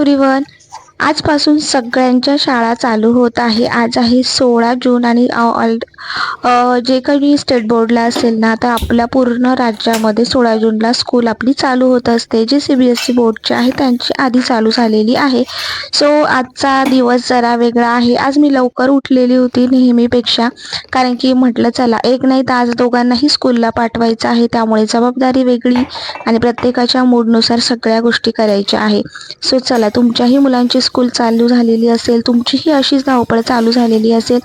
Everyone आजपासून सगळ्यांच्या शाळा चालू होत आहे. आज आहे सोळा जून आणि ऑल जे काही स्टेट बोर्डला असेल ना तर आपल्या पूर्ण राज्यामध्ये सोळा जूनला स्कूल आपली चालू होत असते. जे सी बी एस सी बोर्डचे आहे त्यांची आधी चालू झालेली आहे. सो आजचा दिवस जरा वेगळा आहे. आज मी लवकर उठलेली होती नेहमीपेक्षा. कारण की म्हटलं चला एक नाही तर आज दोघांनाही स्कूलला पाठवायचं आहे. त्यामुळे जबाबदारी वेगळी आणि प्रत्येकाच्या मूडनुसार सगळ्या गोष्टी करायच्या आहे. सो चला तुमच्याही मुलांची स्कूल चालू झालेली असेल तुमचीही अशीच धावपळ चालू झालेली असेल.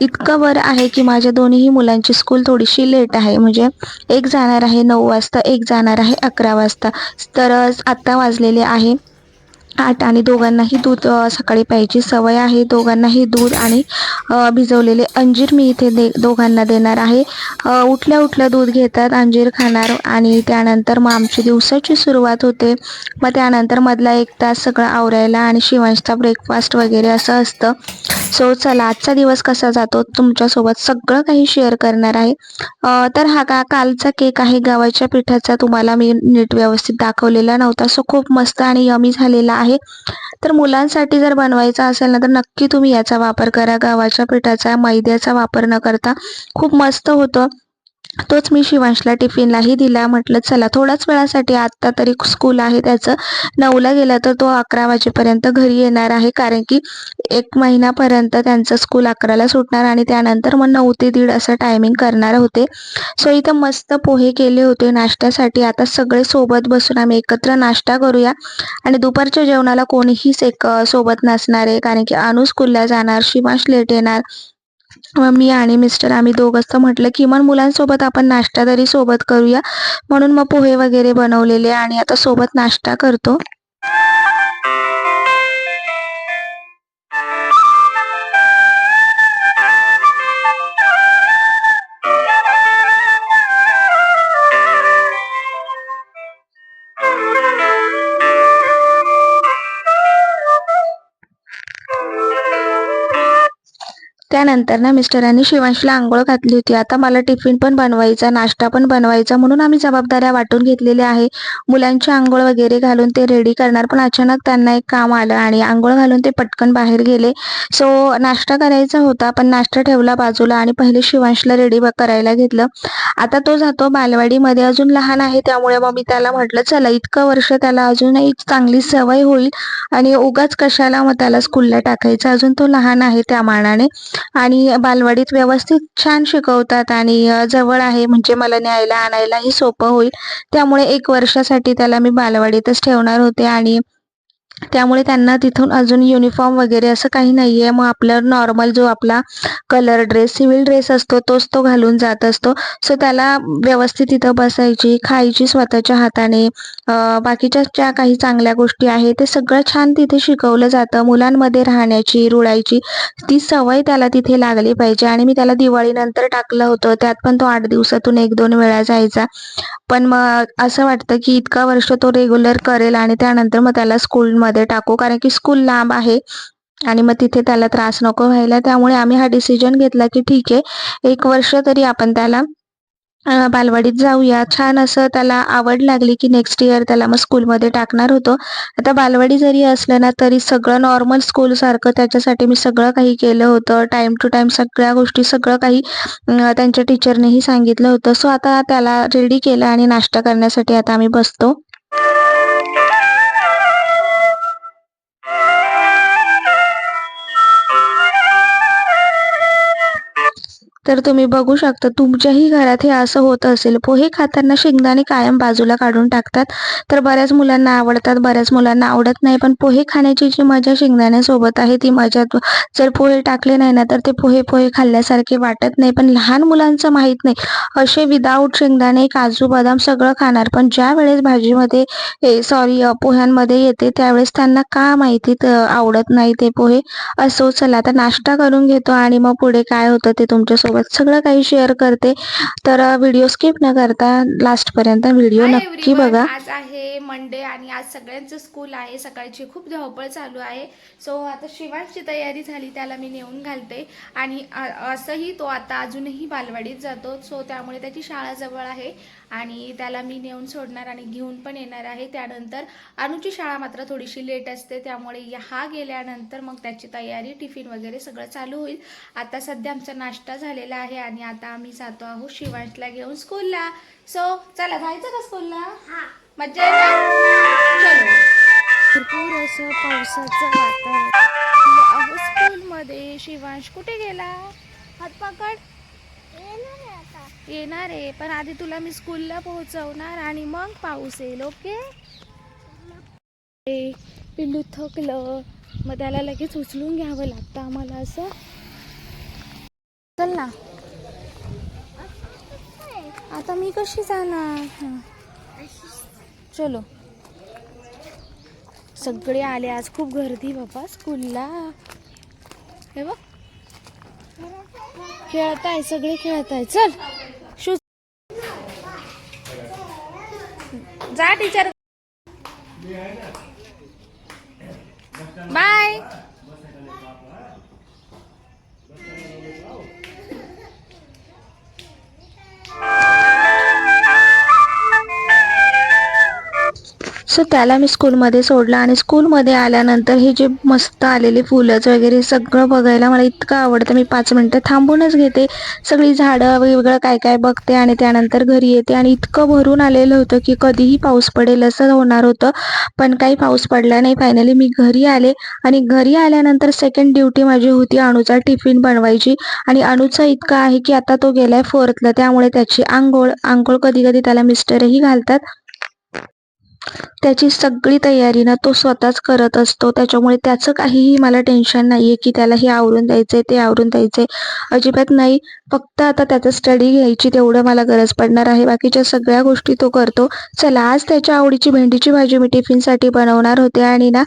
इतकं बरं आहे की माझ्या दोन्हीही मुलांची स्कूल थोडीशी लेट आहे. म्हणजे एक जाणार आहे नऊ वाजता एक जाणार आहे अकरा वाजता. तर आत्ता वाजलेले आहे. आठ आणि दोघांनाही दूध सकाळी प्यायची सवय आहे. दोघांनाही दूध आणि भिजवलेले अंजीर मी इथे दे दोघांना देणार आहे. उठल्या उठल्या दूध घेतात अंजीर खाणार आणि त्यानंतर मग आमची दिवसाची सुरुवात होते. मग त्यानंतर मधला एक तास सगळं आवरायला आणि शिवांशचा ब्रेकफास्ट वगैरे असं असतं. सो चला आजचा दिवस कसा जातो तुमच्यासोबत सगळं काही शेअर करणार आहे. तर हा का कालचा केक आहे. गव्हाच्या पिठाचा तुम्हाला मी नीट व्यवस्थित दाखवलेला नव्हता. सो खूप मस्त आणि यमी झालेला आहे तर मुलांसाठी जर बनवायचा असेल ना तर नक्की तुम्ही याचा वापर करा. गव्हाच्या पिठाचा मैद्याचा वापर न करता. खूप मस्त होतं. तोच मी शिवांशला टिफिनलाही दिला. म्हटलं चला थोड्याच वेळासाठी आत्ता तरी स्कूल आहे त्याचं. नऊला गेला तर तो अकरा वाजेपर्यंत घरी येणार आहे. कारण की एक महिन्यापर्यंत त्यांचं स्कूल अकराला सुटणार आणि त्यानंतर मग नऊ ते दीड असं टायमिंग करणार होते. सो इथं मस्त पोहे केले होते नाश्त्यासाठी. आता सगळे सोबत बसून आम्ही एकत्र नाश्ता करूया. आणि दुपारच्या जेवणाला कोणीहीच एक सोबत नसणार आहे. कारण की अनु स्कूलला जाणार शिवांश लेट येणार. मी आणि मिस्टर आम्ही दोघंच तर म्हटलं किमान मुलांसोबत आपण नाश्ता तरी सोबत करूया. म्हणून मग पोहे वगैरे बनवलेले आणि आता सोबत नाश्ता करतो. त्यानंतर ना मिस्टरांनी शिवांशला आंघोळ घातली होती. आता मला टिफिन पण बनवायचा नाश्ता पण बनवायचा म्हणून आम्ही जबाबदाऱ्या वाटून घेतलेल्या आहे. मुलांची आंघोळ वगैरे घालून ते रेडी करणार पण अचानक त्यांना एक काम आलं आणि आंघोळ घालून ते पटकन बाहेर गेले. सो नाश्ता करायचा होता पण नाश्ता ठेवला बाजूला आणि पहिले शिवांशला रेडी करायला घेतलं. आता तो जातो बालवाडीमध्ये अजून लहान आहे त्यामुळे मग मी त्याला म्हटलं चला इतकं वर्ष त्याला अजूनही चांगली सवय होईल आणि उगाच कशाला मग त्याला स्कूलला टाकायचं? अजून तो लहान आहे त्या मानाने. आणि बालवाडीत व्यवस्थित छान शिकवतात आणि जवळ आहे म्हणजे मला न्यायला आणायलाही सोपं होईल. त्यामुळे एक वर्षासाठी त्याला मी बालवाडीतच ठेवणार होते आणि त्यामुळे त्यांना तिथून अजून युनिफॉर्म वगैरे असं काही नाही आहे मग आपलं नॉर्मल जो आपला कलर ड्रेस सिव्हिल ड्रेस असतो तोच तो घालून जात असतो. सो त्याला व्यवस्थित तिथं बसायची खायची स्वतःच्या हाताने. बाकीच्या ज्या काही चांगल्या गोष्टी आहेत ते सगळं छान तिथे शिकवलं जातं. मुलांमध्ये राहण्याची रुळायची ती सवय त्याला तिथे लागली पाहिजे. आणि मी त्याला दिवाळीनंतर टाकलं होतं. त्यात पण तो आठ दिवसातून एक दोन वेळा जायचा. पण मग असं वाटतं की इतका वर्ष तो रेग्युलर करेल आणि त्यानंतर मग त्याला मध्ये टाकू कारण की स्कूल लांब आहे आणि मग तिथे त्याला त्रास नको व्हायला. त्यामुळे आम्ही हा डिसिजन घेतला की ठीक आहे एक वर्ष तरी आपण त्याला बालवाडीत जाऊया. छान असं त्याला आवड लागली की नेक्स्ट इयर त्याला मग स्कूलमध्ये टाकणार होतो. आता बालवाडी जरी असलं ना तरी सगळं नॉर्मल स्कूलसारखं त्याच्यासाठी मी सगळं काही केलं होतं. टाईम टू टाईम सगळ्या गोष्टी सगळं काही त्यांच्या टीचरनेही सांगितलं होतं. सो आता त्याला रेडी केलं आणि नाश्ता करण्यासाठी आता आम्ही बसतो. तर तुम्ही बघू शकता तुमच्याही घरात हे असं होत असेल. पोहे खाताना शेंगदाणे कायम बाजूला काढून टाकतात. तर बऱ्याच मुलांना आवडतात बऱ्याच मुलांना आवडत नाही. पण पोहे खाण्याची जी मजा शेंगदाण्यासोबत आहे ती मजा जर पोहे टाकले नाही ना तर ते पोहे पोहे खाल्ल्यासारखे वाटत नाही. पण लहान मुलांचं माहीत नाही. असे विदाऊट शेंगदाणे काजू बदाम सगळं खाणार. पण ज्या वेळेस भाजीमध्ये सॉरी पोह्यांमध्ये येते त्यावेळेस त्यांना का माहिती आवडत नाही ते पोहे? असो चला आता नाश्ता करून घेतो आणि मग पुढे काय होतं ते तुमच्यासोबत सोबत सगळं काही शेअर करते. तर व्हिडिओ स्किप न करता लास्ट पर्यंत व्हिडिओ नक्की बघा. आज आहे मंडे आणि आज सगळ्यांचं स्कूल आहे. सकाळची खूप धावपळ चालू आहे. सो आता शिवांची तयारी झाली त्याला मी नेऊन घालते. आणि असंही तो आता अजूनही बालवाडीत जातो. सो त्यामुळे त्याची शाळा जवळ आहे. आणि त्याला मी नेऊन सोडणार आणि घेऊन पण येणार आहे. त्यानंतर अनुची शाळा मात्र थोडीशी लेट असते त्यामुळे हा गेल्यानंतर मग त्याची तयारी टिफिन वगैरे सगळं चालू होईल. आता सध्या आमचा नाश्ता झालेला आहे आणि आता आम्ही जातो आहोत शिवांशला घेऊन स्कूलला सो चला जायचं का स्कूलला मज्जा भरपूर असं पावसाचं वातावरण. अहो स्कूलमध्ये शिवांश कुठे गेला? हात पकड येणार आहे. पण आधी तुला मी स्कूलला पोहोचवणार आणि मग पाऊस येईल ओके? पिल्लू थकलं. मग त्याला लगेच उचलून घ्यावं लागतं आम्हाला असं. चल ना. आता मी कशी जाणार? चलो. सगळे आले आज खूप गर्दी बाबा स्कूलला हे बघ. खेळताय सगळे खेळताय. चल. जा टीचर. बाय. सो त्याला मी स्कूलमध्ये सोडलं आणि स्कूलमध्ये आल्यानंतर हे जे मस्त आलेले फुलंच वगैरे सगळं बघायला मला इतकं आवडतं. मी पाच मिनटं थांबूनच घेते. सगळी झाडं वेगवेगळं काय काय बघते आणि त्यानंतर घरी येते. आणि इतकं भरून आलेलं होतं की कधीही पाऊस पडेल असं होणार होतं. पण काही पाऊस पडला नाही. फायनली मी घरी आले आणि घरी आल्यानंतर सेकंड ड्युटी माझी होती अणूचा टिफिन बनवायची. आणि अणूचा इतका आहे की आता तो गेलाय फोर्थला त्यामुळे त्याची आंघोळ आंघोळ कधी कधी त्याला मिस्टरही घालतात. त्याची सगळी तयारी ना तो स्वतःच करत असतो. त्याच्यामुळे त्याचं काहीही मला टेन्शन नाही आहे की त्याला हे आवरून द्यायचंय ते आवरून द्यायचंय. अजिबात नाही. फक्त आता त्याचं स्टडी घ्यायची तेवढं मला गरज पडणार आहे. बाकीच्या सगळ्या गोष्टी तो करतो. चला आज त्याच्या आवडीची भेंडीची भाजी मी टिफिनसाठी बनवणार होते आणि ना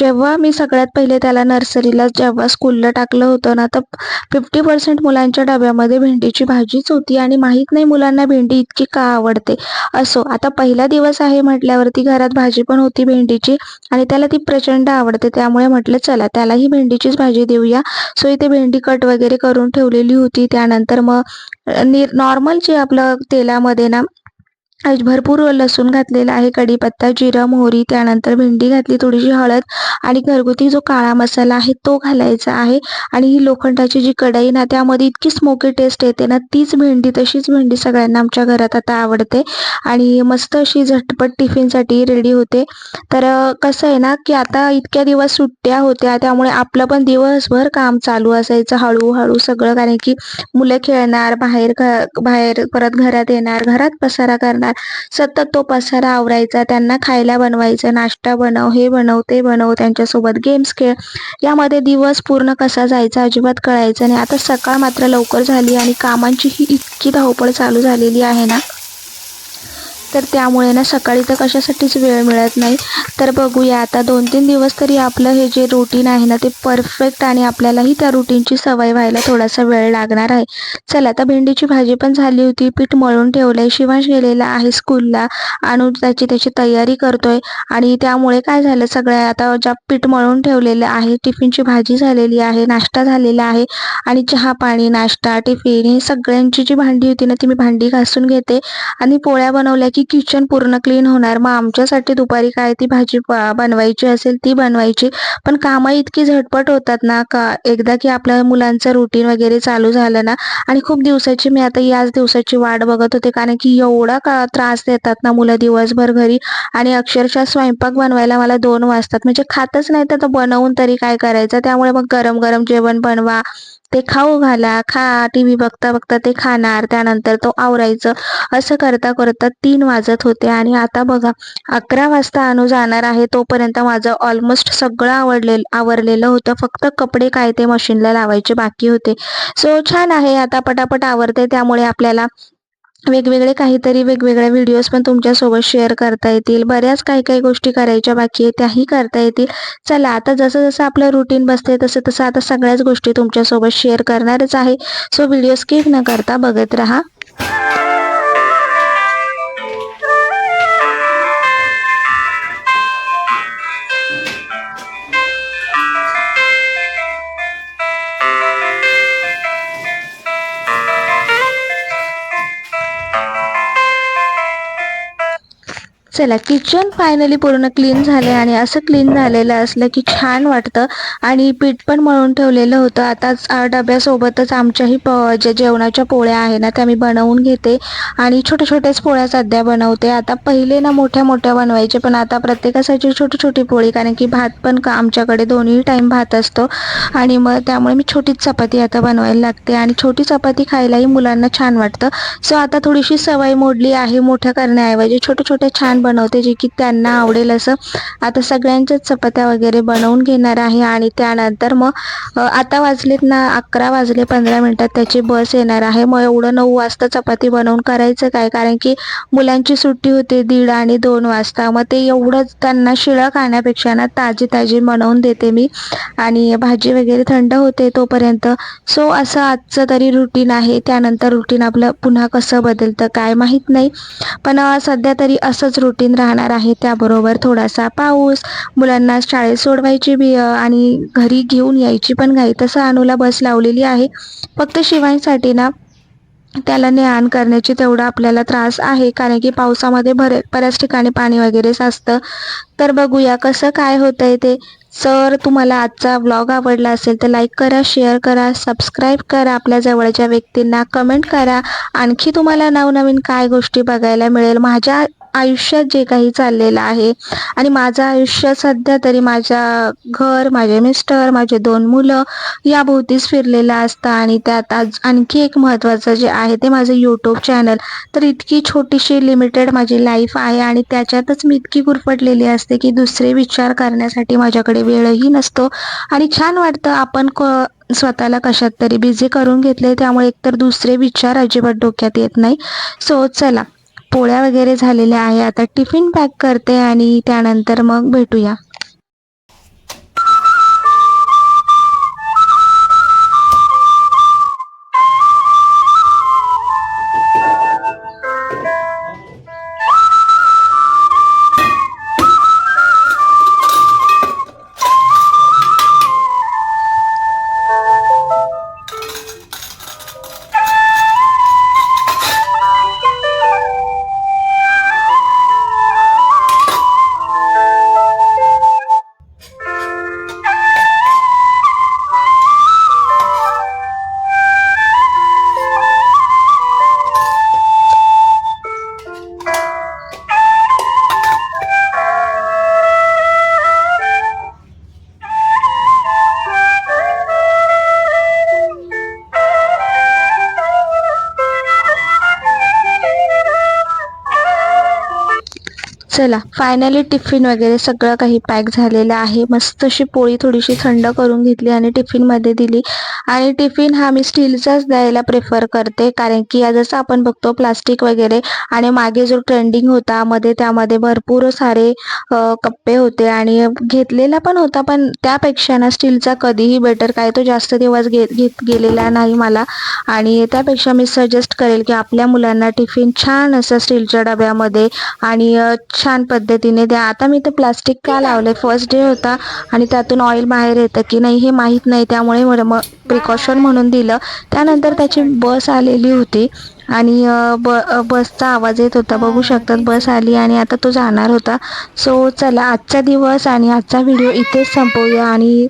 जेव्हा मी सगळ्यात पहिले त्याला नर्सरीला जेव्हा स्कूलला टाकलं होतं ना तर फिफ्टी पर्सेंट मुलांच्या डब्यामध्ये भेंडीची भाजीच होती आणि माहीत नाही मुलांना भेंडी इतकी का आवडते. असो आता पहिला दिवस आहे म्हटल्या म्हटल्यावरती घरात भाजी पण होती भेंडीची आणि त्याला ती प्रचंड आवडते. त्यामुळे म्हटलं चला त्यालाही भेंडीचीच भाजी देऊया. सो इथे भेंडी कट वगैरे करून ठेवलेली होती. त्यानंतर मग नॉर्मल जे आपलं तेलामध्ये ना भरपूर लसूण घातलेला आहे कढीपत्ता जिरं मोहरी त्यानंतर भेंडी घातली थोडीशी हळद आणि घरगुती जो काळा मसाला आहे तो घालायचा आहे. आणि ही लोखंडाची जी कढई ना त्यामध्ये इतकी स्मोकी टेस्ट येते ना तीच भेंडी तशीच भेंडी सगळ्यांना आमच्या घरात आता आवडते. आणि मस्त अशी झटपट टिफिनसाठी रेडी होते. तर कसं आहे ना की आता इतक्या दिवस सुट्ट्या होत्या त्यामुळे आपलं पण दिवसभर काम चालू असायचं हळूहळू सगळं कारण की मुलं खेळणार बाहेर घ बाहेर परत घरात येणार घरात पसारा करणार. सतत तो पसारा आवरायचा त्यांना खायला बनवायचं नाश्ता बनव हे बनव ते बनव त्यांच्यासोबत गेम्स खेळ. यामध्ये दिवस पूर्ण कसा जायचा अजिबात कळायचं नाही. आता सकाळ मात्र लवकर झाली आणि कामांची ही इतकी धावपळ चालू झालेली आहे ना. तर त्यामुळे ना सकाळी तर कशासाठीच वेळ मिळत नाही. तर बघूया आता दोन तीन दिवस तरी आपलं हे जे रुटीन आहे ना ते परफेक्ट आणि आपल्यालाही त्या रुटीनची सवय व्हायला थोडासा वेळ लागणार आहे. चला आता भेंडीची भाजी पण झाली होती. पीठ मळून ठेवलंय. शिवांश गेलेला आहे स्कूलला आणून त्याची त्याची तयारी करतोय. आणि त्यामुळे काय झालं सगळ्या आता ज्या पीठ मळून ठेवलेलं आहे टिफिनची भाजी झालेली आहे नाश्ता झालेला आहे आणि चहा पाणी नाश्ता टिफिन हे सगळ्यांची जी भांडी होती ना ती मी भांडी घासून घेते. आणि पोळ्या बनवल्या की किचन पूर्ण क्लीन होणार. मग आमच्यासाठी दुपारी काय ती भाजी ब- बनवायची असेल ती बनवायची. पण कामं इतकी झटपट होतात ना का एकदा की आपल्या मुलांचं रुटीन वगैरे चालू झालं ना आणि खूप दिवसाची मी आता याच दिवसाची वाट बघत होते. कारण की एवढा का त्रास देतात ना मुलं दिवसभर घरी. आणि अक्षरशः स्वयंपाक बनवायला मला दोन वाजतात. म्हणजे खातच नाही तर बनवून तरी काय करायचं? त्यामुळे मग गरम गरम जेवण बनवा. ते खाऊ घाला खा टी व्ही बघता बघता ते खाणार. त्यानंतर तो आवरायचं. असं करता करता तीन वाजत होते आणि आता बघा अकरा वाजता अनु जाणार आहे तोपर्यंत माझं ऑलमोस्ट सगळं आवडलेलं आवरलेलं होतं. फक्त कपडे काय ते मशीनला लावायचे बाकी होते. सो छान आहे. आता पटापट आवरते. त्यामुळे आपल्याला वेगवेगळे काहीतरी वेगवेगळ्या व्हिडिओज पण तुमच्यासोबत शेअर करता येतील. बऱ्याच काही काही गोष्टी करायच्या बाकी आहे त्याही करता येतील. चला आता जसं जसं आपलं रुटीन बसते तसं तसं आता सगळ्याच गोष्टी तुमच्यासोबत शेअर करणारच आहे. सो व्हिडिओ स्किप न करता बघत राहा. चला किचन फायनली पूर्ण क्लीन झाले आणि असं क्लीन झालेलं असलं की छान वाटतं. आणि पीठ पण मळून ठेवलेलं होतं. आताच डब्यासोबतच आमच्याही प ज्या जेवणाच्या पोळ्या आहे ना त्या मी बनवून घेते. आणि छोट्या छोट्याच पोळ्या सध्या बनवते. आता पहिले ना मोठ्या मोठ्या बनवायचे पण आता प्रत्येकासाठी छोटी छोटी पोळी कारण की भात पण का आमच्याकडे दोन्ही टाईम भात असतो. आणि मग त्यामुळे मी छोटीच चपाती आता बनवायला लागते. आणि छोटी चपाती खायलाही मुलांना छान वाटतं. सो आता थोडीशी सवय मोडली आहे मोठ्या करण्याऐवजी. छोट्या छोट्या छान बनवते जे की त्यांना आवडेल असं. आता सगळ्यांच्याच चपात्या वगैरे बनवून घेणार आहे आणि त्यानंतर मग आता वाजलेत ना अकरा वाजले पंधरा मिनटात त्याची बस येणार आहे. मग एवढं नऊ वाजता चपाती बनवून करायचं काय? कारण की मुलांची सुट्टी होते दीड आणि दोन वाजता. मग ते एवढंच त्यांना शिळं खाण्यापेक्षा ना ताजी ताजी बनवून देते मी. आणि भाजी वगैरे थंड होते तोपर्यंत. सो असं आजचं तरी रुटीन आहे. त्यानंतर रुटीन आपलं पुन्हा कसं बदलतं काय माहीत नाही. पण सध्या तरी असंच रुटीन राहणार आहे. त्याबरोबर थोडासा पाऊस मुलांना शाळेत सोडवायची बिय आणि घरी घेऊन यायची पण घाई. तसं अनुला बस लावलेली आहे. फक्त शिवायसाठी ना त्याला ने आण करण्याची तेवढा आपल्याला त्रास आहे. कारण की पावसामध्ये भरे बऱ्याच ठिकाणी पाणी वगैरे साचतं. तर बघूया कसं काय होतंय ते. सर तुम्हाला आजचा व्लॉग आवडला असेल तर लाईक करा शेअर करा सबस्क्राईब करा. आपल्या जवळच्या व्यक्तींना कमेंट करा. आणखी तुम्हाला नवनवीन काय गोष्टी बघायला मिळेल माझ्या आयुष्यात जे काही चाललेलं आहे. आणि माझं आयुष्य सध्या तरी माझ्या घर माझे मिस्टर माझे दोन मुलं याभोवतीच फिरलेलं असतं. आणि त्यात आज आणखी एक महत्त्वाचं जे आहे ते माझं यूट्यूब चॅनल तर इतकी छोटीशी लिमिटेड माझी लाईफ आहे आणि त्याच्यातच मी इतकी गुरफटलेली असते की दुसरे विचार करण्यासाठी माझ्याकडे वेळही नसतो. आणि छान वाटतं आपण क स्वतःला कशात तरी बिझी करून घेतले त्यामुळे एकतर दुसरे विचार अजिबात डोक्यात येत नाही. सो चला. पोळ्या वगैरे झालेल्या आहे. आता टिफिन पॅक करते आणि त्यानंतर मग भेटूया. चला. फायनली टिफिन वगैरे सगळं काही पॅक झालेलं आहे. मस्त अशी पोळी थोडीशी थंड करून घेतली आणि टिफिनमध्ये दिली. आणि टिफिन हा मी स्टीलचाच द्यायला प्रेफर करते. कारण की जसं आपण बघतो प्लास्टिक वगैरे आणि मागे जो ट्रेंडिंग होता मध्ये त्यामध्ये भरपूर सारे कप्पे होते आणि घेतलेला पण होता पण त्यापेक्षा ना स्टीलचा कधीही बेटर काय तो जास्त दिवस घेत घेत गेलेला नाही मला. आणि त्यापेक्षा मी सजेस्ट करेल की आपल्या मुलांना टिफिन छान असं स्टीलच्या डब्यामध्ये आणि छान पद्धतीने द्या. आता मी ते प्लास्टिक का लावले फर्स्ट डे होता आणि त्यातून ऑइल बाहेर येतं की नाही हे माहीत नाही. त्यामुळे प्रिकॉशन म्हणून दिलं. त्यानंतर त्याची बस आलेली होती. आणि ब बसचा आवाज येत होता. बघू शकतात बस आली आणि आता तो जाणार होता. सो चला आजचा दिवस आणि आजचा व्हिडिओ इथेच संपवूया आणि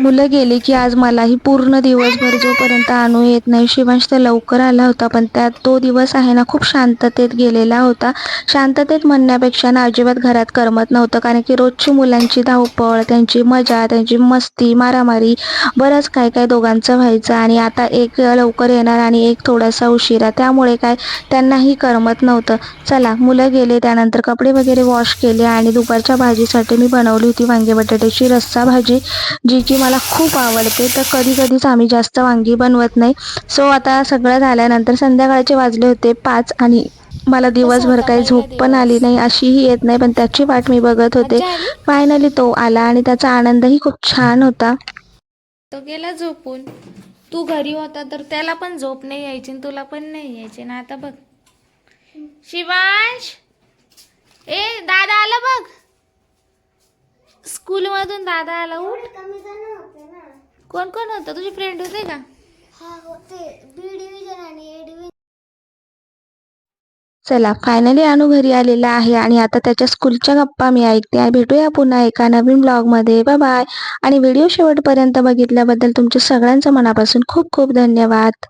मुलं गेली की आज मलाही पूर्ण दिवसभर जोपर्यंत आणू येत नाही शिवांश तर लवकर आला होता पण त्यात तो दिवस आहे ना खूप शांततेत गेलेला होता. शांततेत म्हणण्यापेक्षा ना अजिबात घरात करमत नव्हतं कारण की रोजची मुलांची धावपळ त्यांची मजा त्यांची मस्ती मारामारी बरंच काय काय दोघांचं व्हायचं आणि आता एक लवकर येणार आणि एक थोडासा उशिरा. त्यामुळे काय त्यांनाही करमत नव्हतं. चला मुलं गेले त्यानंतर कपडे वगैरे वॉश केले आणि दुपारच्या भाजीसाठी मी बनवली होती वांगे बटाट्याची रस्सा भाजी जी की मला खूप आवडते. तर कधी कधीच आम्ही जास्त वांगी बनवत नाही. सो आता सगळं झाल्यानंतर संध्याकाळचे वाजले होते पाच आणि मला दिवसभर काही झोप पण आली नाही अशीही येत नाही पण त्याची वाट मी बघत होते? फायनली तो आला आणि त्याचा आनंदही खूप छान होता. तो गेला झोपून. तू घरी होता तर त्याला पण झोप नाही यायची तुला पण नाही यायची. ना आता बघ. शिवांश! ए दादा आला बघ. स्कूल मधून दादा आला उठ. कमी जण होते ना. कोण कोण होतं? तुझे फ्रेंड होते का? हा होते. बी डिव्हिजन आणि ए डिव्हिजन चला फायनली अनु घरी आलेला आहे आणि आता त्याच्या स्कूलच्या गप्पा मी ऐकते आणि भेटूया पुन्हा एका नवीन ब्लॉगमध्ये बाय बाय आणि व्हिडिओ शेवटपर्यंत बघितल्याबद्दल तुमच्या सगळ्यांचं मनापासून खूप खूप धन्यवाद.